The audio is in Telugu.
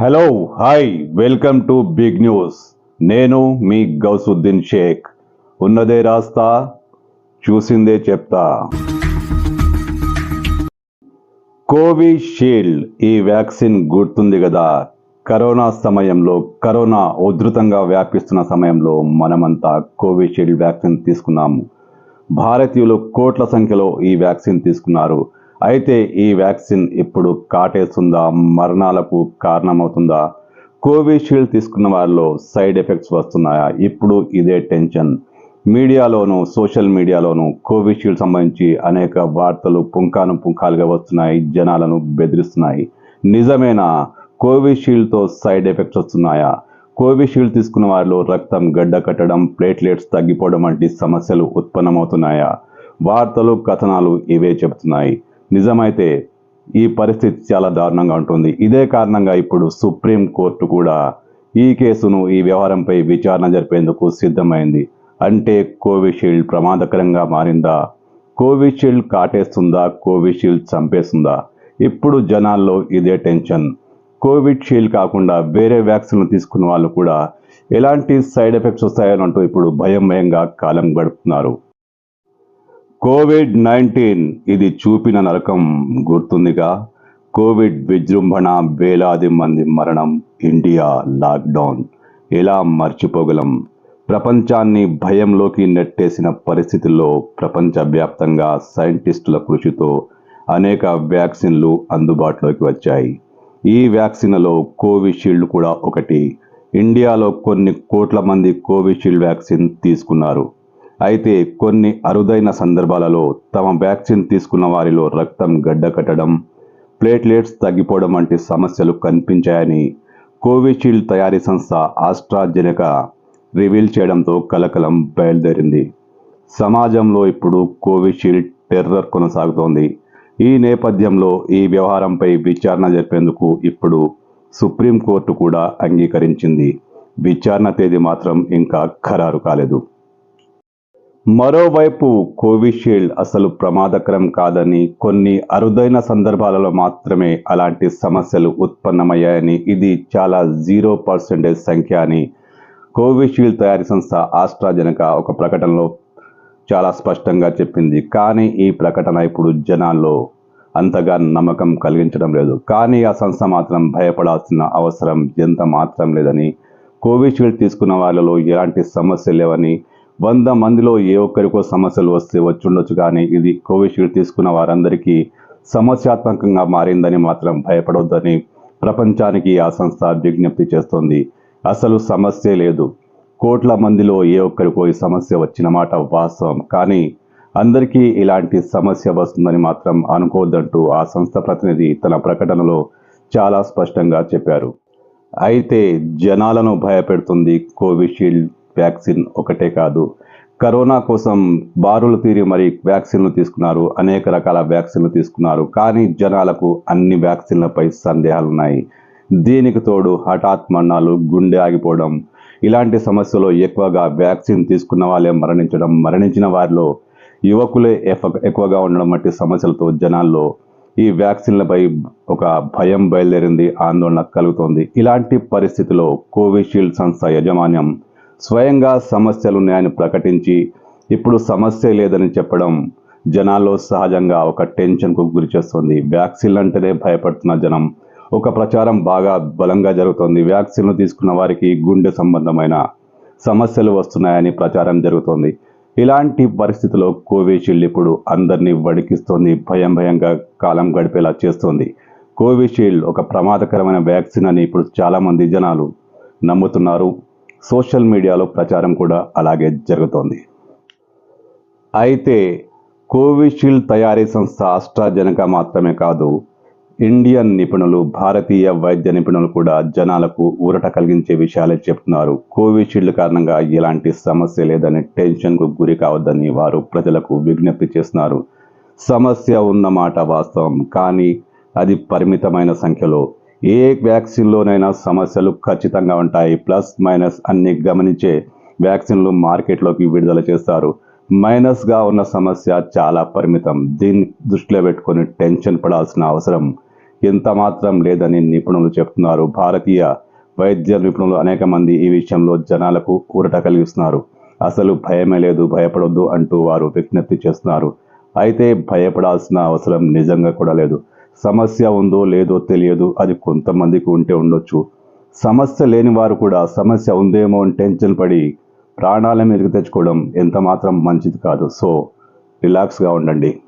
Hello hi welcome to big news నేను మీ గౌసుద్దీన్ షేక్. ఉన్నదే రాస్తా చూసిందే చెప్తా. కోవిషీల్డ్ ఈ వ్యాక్సిన్ గుర్తుంది కదా. కరోనా సమయంలో కరోనా ఉధృతంగా వ్యాపిస్తున్న సమయంలో మనమంతా కోవిషీల్డ్ వ్యాక్సిన్ తీసుకున్నాము భారతీయులు కోట్ల సంఖ్యలో ఈ వ్యాక్సిన్ తీసుకున్నారు. అయితే ఈ వ్యాక్సిన్ ఇప్పుడు కాటేస్తుందా? మరణాలకు కారణమవుతుందా? కోవిషీల్డ్ తీసుకున్న వారిలో సైడ్ ఎఫెక్ట్స్ వస్తున్నాయా? ఇప్పుడు ఇదే టెన్షన్. మీడియాలోను సోషల్ మీడియాలోను కోవిషీల్డ్ సంబంధించి అనేక వార్తలు పుంకాను పుంకాలుగా వస్తున్నాయి జనాలను బెదిరిస్తున్నాయి. నిజమేనా? కోవిషీల్డ్తో సైడ్ ఎఫెక్ట్స్ వస్తున్నాయా? కోవిషీల్డ్ తీసుకున్న వారిలో రక్తం గడ్డ కట్టడం ప్లేట్లెట్స్ తగ్గిపోవడం వంటి సమస్యలు ఉత్పన్నమవుతున్నాయా? వార్తలు కథనాలు ఇవే చెబుతున్నాయి. నిజమైతే ఈ పరిస్థితి చాలా దారుణంగా ఉంటుంది. ఇదే కారణంగా ఇప్పుడు సుప్రీం కోర్టు కూడా ఈ కేసును ఈ వ్యవహారంపై విచారణ జరిపేందుకు సిద్ధమైంది. అంటే కోవిషీల్డ్ ప్రమాదకరంగా మారిందా? కోవిషీల్డ్ కాటేస్తుందా? కోవిషీల్డ్ చంపేస్తుందా? ఇప్పుడు జనాల్లో ఇదే టెన్షన్. కోవిషీల్డ్ కాకుండా వేరే వ్యాక్సిన్లు తీసుకున్న వాళ్ళు కూడా ఎలాంటి సైడ్ ఎఫెక్ట్స్ వస్తాయని అంటూ ఇప్పుడు భయం భయంగా కాలం గడుపుతున్నారు. కోవిడ్ నైన్టీన్ ఇది చూపిన నరకం గుర్తుందిగా? కోవిడ్ విజృంభణ వేలాది మంది మరణం ఇండియా లాక్డౌన్. ఎలా మర్చిపోగలం? ప్రపంచాన్ని భయంలోకి నెట్టేసిన పరిస్థితుల్లో ప్రపంచవ్యాప్తంగా సైంటిస్టుల కృషితో అనేక వ్యాక్సిన్లు అందుబాటులోకి వచ్చాయి. ఈ వ్యాక్సిన్లలో కోవిషీల్డ్ కూడా ఒకటి. ఇండియాలో కొన్ని కోట్ల మంది కోవిషీల్డ్ వ్యాక్సిన్ తీసుకున్నారు. అయితే కొన్ని అరుదైన సందర్భాలలో తమ వ్యాక్సిన్ తీసుకున్న వారిలో రక్తం గడ్డకట్టడం ప్లేట్లెట్స్ తగ్గిపోవడం వంటి సమస్యలు కనిపించాయని కోవిషీల్డ్ తయారీ సంస్థ ఆస్ట్రాజెనెకా రివీల్ చేయడంతో కలకలం బయలుదేరింది. సమాజంలో ఇప్పుడు కోవిషీల్డ్ టెర్రర్ కొనసాగుతోంది. ఈ నేపథ్యంలో ఈ వ్యవహారంపై విచారణ జరిపేందుకు ఇప్పుడు సుప్రీంకోర్టు కూడా అంగీకరించింది. విచారణ తేదీ మాత్రం ఇంకా ఖరారు కాలేదు. మరోవైపు కోవిషీల్డ్ అసలు ప్రమాదకరం కాదని కొన్ని అరుదైన సందర్భాలలో మాత్రమే అలాంటి సమస్యలు ఉత్పన్నమయ్యాయని ఇది చాలా జీరో పర్సెంటేజ్ సంఖ్య అని కోవిషీల్డ్ తయారీ సంస్థ ఆస్ట్రాజెనకా ఒక ప్రకటనలో చాలా స్పష్టంగా చెప్పింది. కానీ ఈ ప్రకటన ఇప్పుడు జనాల్లో అంతగా నమ్మకం కలిగించడం లేదు. కానీ ఆ సంస్థ మాత్రం భయపడాల్సిన అవసరం ఎంత మాత్రం లేదని కోవిషీల్డ్ తీసుకున్న వాళ్ళలో ఎలాంటి సమస్యలు లేవని వంద మందిలో ఏ ఒక్కరికో సమస్యలు వస్తే వచ్చుండొచ్చు కానీ ఇది కోవిషీల్డ్ తీసుకున్న వారందరికీ సమస్యాత్మకంగా మారిందని మాత్రం భయపడొద్దని ప్రపంచానికి ఆ సంస్థ విజ్ఞప్తి చేస్తోంది. అసలు సమస్య లేదు. కోట్ల మందిలో ఏ ఒక్కరికో ఈ సమస్య వచ్చిన మాట వాస్తవం కానీ అందరికీ ఇలాంటి సమస్య వస్తుందని మాత్రం అనుకోవద్దంటూ ఆ సంస్థ ప్రతినిధి తన ప్రకటనలో చాలా స్పష్టంగా చెప్పారు. అయితే జనాలను భయపెడుతుంది కోవిషీల్డ్ వ్యాక్సిన్ ఒకటే కాదు. కరోనా కోసం బారులు తీరి మరి వ్యాక్సిన్లు తీసుకున్నారు. అనేక రకాల వ్యాక్సిన్లు తీసుకున్నారు. కానీ జనాలకు అన్ని వ్యాక్సిన్లపై సందేహాలు ఉన్నాయి దీనికి తోడు హఠాత్ మరణాలు గుండె ఆగిపోవడం ఇలాంటి సమస్యలు ఎక్కువగా వ్యాక్సిన్ తీసుకున్న వాళ్ళే మరణించడం మరణించిన వారిలో యువకులే ఎక్కువగా ఉండడం వంటి సమస్యలతో జనాల్లో ఈ వ్యాక్సిన్లపై ఒక భయం బయలుదేరింది ఆందోళన కలుగుతోంది. ఇలాంటి పరిస్థితిలో కోవిషీల్డ్ సంస్థ యాజమాన్యం స్వయంగా సమస్యలు ఉన్నాయని ప్రకటించి ఇప్పుడు సమస్య లేదని చెప్పడం జనాల్లో సహజంగా ఒక టెన్షన్కు గురి చేస్తుంది. వ్యాక్సిన్లు అంటేనే భయపడుతున్న జనం. ఒక ప్రచారం బాగా బలంగా జరుగుతోంది. వ్యాక్సిన్లు తీసుకున్న వారికి గుండె సంబంధమైన సమస్యలు వస్తున్నాయని ప్రచారం జరుగుతోంది. ఇలాంటి పరిస్థితిలో కోవిషీల్డ్ ఇప్పుడు అందరినీ వడికిస్తోంది భయం భయంగా కాలం గడిపేలా చేస్తోంది. కోవిషీల్డ్ ఒక ప్రమాదకరమైన వ్యాక్సిన్ అని ఇప్పుడు చాలామంది జనాలు నమ్ముతున్నారు. సోషల్ మీడియాలో ప్రచారం కూడా అలాగే జరుగుతోంది. అయితే కోవిషీల్డ్ తయారీ సంస్థ ఆస్ట్రాజెనకా మాత్రమే కాదు ఇండియన్ నిపుణులు భారతీయ వైద్య నిపుణులు కూడా జనాలకు ఊరట కలిగించే విషయాలే చెప్తున్నారు. కోవిషీల్డ్ కారణంగా ఎలాంటి సమస్య లేదని టెన్షన్కు గురి కావద్దని వారు ప్రజలకు విజ్ఞప్తి చేస్తున్నారు. సమస్య ఉన్న మాట వాస్తవం కానీ అది పరిమితమైన సంఖ్యలో ఏ వ్యాక్సిన్లోనైనా సమస్యలు ఖచ్చితంగా ఉంటాయి. ప్లస్ మైనస్ అన్ని గమనించే వ్యాక్సిన్లు మార్కెట్లోకి విడుదల చేస్తారు. మైనస్గా ఉన్న సమస్య చాలా పరిమితం. దీన్ని దృష్టిలో పెట్టుకొని టెన్షన్ పడాల్సిన అవసరం ఎంత మాత్రం లేదని నిపుణులు చెప్తున్నారు. భారతీయ వైద్య నిపుణులు అనేక మంది ఈ విషయంలో జనాలకు ఊరట కలిగిస్తున్నారు. అసలు భయమే లేదు భయపడొద్దు అంటూ వారు విజ్ఞప్తి చేస్తున్నారు. అయితే భయపడాల్సిన అవసరం నిజంగా కూడా లేదు. సమస్య ఉందో లేదో తెలియదు. అది కొంతమందికి ఉంటే ఉండొచ్చు. సమస్య లేని వారు కూడా సమస్య ఉందేమో అని టెన్షన్ పడి ప్రాణాల మీదకి తెచ్చుకోవడం ఎంత మాత్రం మంచిది కాదు. సో రిలాక్స్గా ఉండండి.